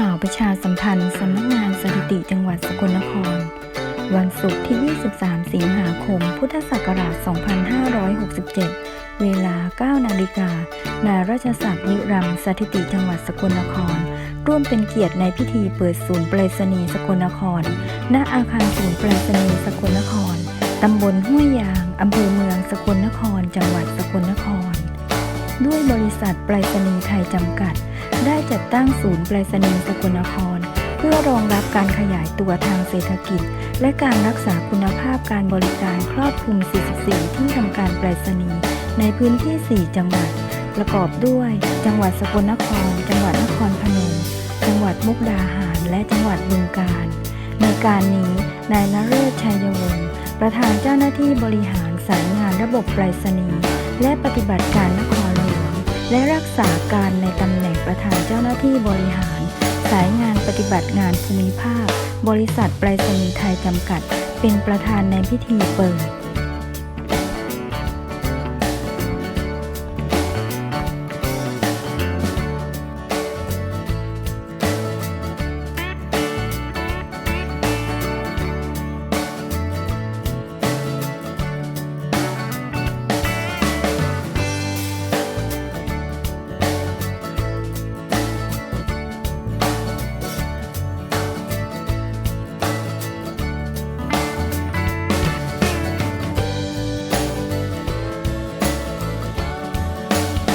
ข่าวประชาสัมพันธ์สำนักงานสถิติจังหวัดสกลนคร วันศุกร์ที่ 23 สิงหาคม พุทธศักราช 2567 เวลา 9 นาฬิกา นายราชศักดิ์นิรัมสถิติจังหวัดสกลนคร ร่วมเป็นเกียรติในพิธีเปิดศูนย์ไปรษณีย์สกลนคร ณ อาคารศูนย์ไปรษณีย์สกลนคร ตำบลห้วยยาง อำเภอเมืองสกลนคร จังหวัดสกลนคร ด้วยบริษัทไปรษณีย์ไทยจำกัด ได้จัดตั้งศูนย์ไปรษณีย์สกลนคร เพื่อรองรับการขยายตัวทางเศรษฐกิจ และการรักษาคุณภาพการบริการครอบคลุม 44 ที่ทำการไปรษณีย์ในพื้นที่ 4 จังหวัด ประกอบด้วย จังหวัดสกลนคร จังหวัดนครพนม จังหวัดมุกดาหาร และจังหวัดบึงกาฬในการนี้นายนเรศชัยวงศ์ประธานเจ้าหน้าที่บริหารสายงานระบบไปรษณีย์และปฏิบัติการนคร และรักษาการในตำแหน่งประธานเจ้าหน้าที่บริหาร สายงานปฏิบัติงานภูมิภาค บริษัทไปรษณีย์ไทยจำกัด เป็นประธานในพิธีเปิด